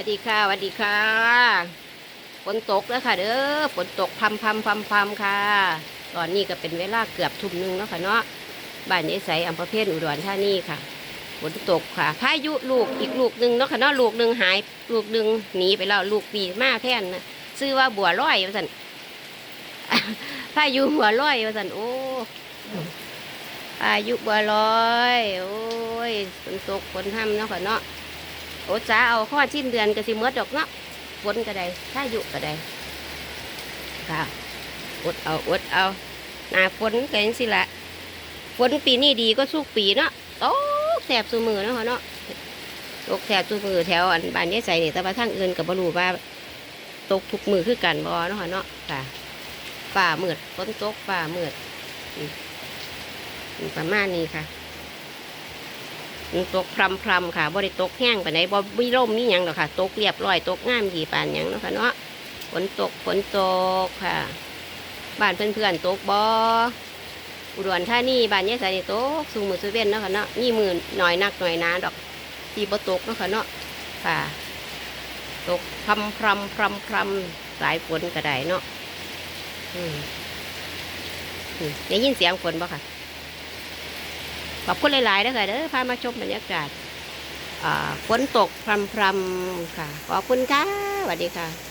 วัสดีค่ะสวัสดีค่ะฝนตกแล้วค่ะ เด้อฝนตกพำพำพำพำค่ะ ตอนนี้ก็เป็นเวลาเกือบทุ่มนึงแล้วค่ะเนาะบ้านยายใสอำเภอเพชรอุดรธานีค่ะฝนตกค่ะพายุลูกอีกลูกหนึ่งเนาะค่ะเนาะลูกหนึ่งหายลูกหนึ่งหนีไปแล้วลูกปีมาแทนนะซื้อว่าบัวลอยว่าสันพายุบัวลอยว่าสันโอ้พายุบัวลอย โอ้ยฝนตกฝนห้ำเนาะค่ะเนาะ โอ้จ้าเอาข้อชิ้นเดือนก็สิเมื่อดอกเนาะฝนก็ได้ถ้ายุก็ได้ค่ะอดเอาอดเอาหน้าฝนก็ยังสิละฝนปีนี้ดีก็สู้ปีเนาะโอ้แสบสูมือเนาะเนาะตกแสบสูมือแถวอันบ้านยายใส่นี่แต่ว่าทางอื่นกับบรูว่าตกทุกมือคือกันบ่เนาะเนาะค่ะฝ่ามืดฝนตกฝ่ามืดอืมอืมประมาณนี้ค่ะ ตกพรำพรำค่ะบ่ได้ตกแห้งไปไหนใดบ่มีร่มมีหยังหรอกค่ะ ตกเรียบร้อยตกงามดีปานยังเนาะค่ะเนาะฝนตกฝนตกค่ะ บ้านเพื่อนๆตกบ่อุดรธานีบ้านยายสายนี่ตกสูงมือสูเว้นเนาะค่ะเนาะนี่มือหน่อยนักหน่อยนาดอกที่บ่ตกเนาะค่ะเนาะค่ะ ตกพรำพรำพรำพรำสายฝนก็ไดเนาะอืมอืมได้ยินเสียงฝนบ่ค่ะ ขอบคุณหลายๆนะคะเด้อพามาชมบรรยากาศฝนตกพรำๆค่ะ ขอบคุณค่ะสวัสดีค่ะ